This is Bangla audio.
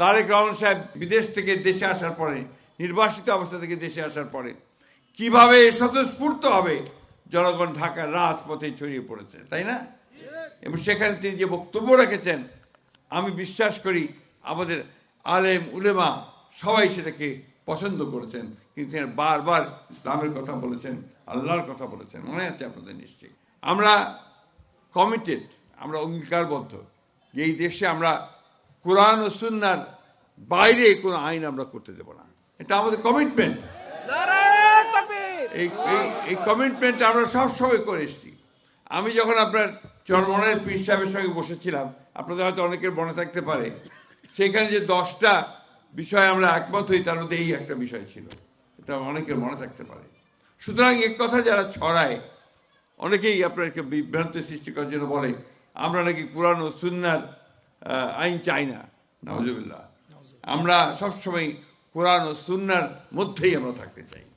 তারেক রহমান সাহেব বিদেশ থেকে দেশে আসার পরে, নির্বাসিত অবস্থা থেকে দেশে আসার পরে, কীভাবে স্বতঃস্ফূর্ত হবে জনগণ ঢাকার রাজপথে ছড়িয়ে পড়েছে, তাই না? এবং সেখানে তিনি যে বক্তব্য রেখেছেন, আমি বিশ্বাস করি আমাদের আলেম, উলেমা সবাই সেটাকে পছন্দ করেছেন, কিন্তু বারবার ইসলামের কথা বলেছেন, আল্লাহর কথা বলেছেন, মনে আছে আপনাদের নিশ্চয়ই? আমরা কমিটেড আমরা অঙ্গীকারবদ্ধ। যে এই দেশে আমরা কোরআন ও সুন্নার বাইরে কোনো আইন আমরা করতে দেব না। এটা আমাদের কমিটমেন্ট এই এই কমিটমেন্ট আমরা সবসময় করে এসেছি। আমি যখন আপনার চরমনের পীর সাহেবের সঙ্গে বসেছিলাম আপনাদের হয়তো অনেকের মনে থাকতে পারে সেখানে যে দশটা বিষয় আমরা একমত হই তার মধ্যে এই একটা বিষয় ছিল। এটা অনেকের মনে থাকতে পারে। সুতরাং এক কথা যারা ছড়ায় অনেকেই আপনাকে বিভ্রান্ত সৃষ্টি করার জন্য বলে আমরা নাকি পুরানো সুন্নার আহ, আইন চাই না। নজবিল্লা আমরা সবসময় কোরআন ও সুন্নার মধ্যেই আমরা থাকতে চাই।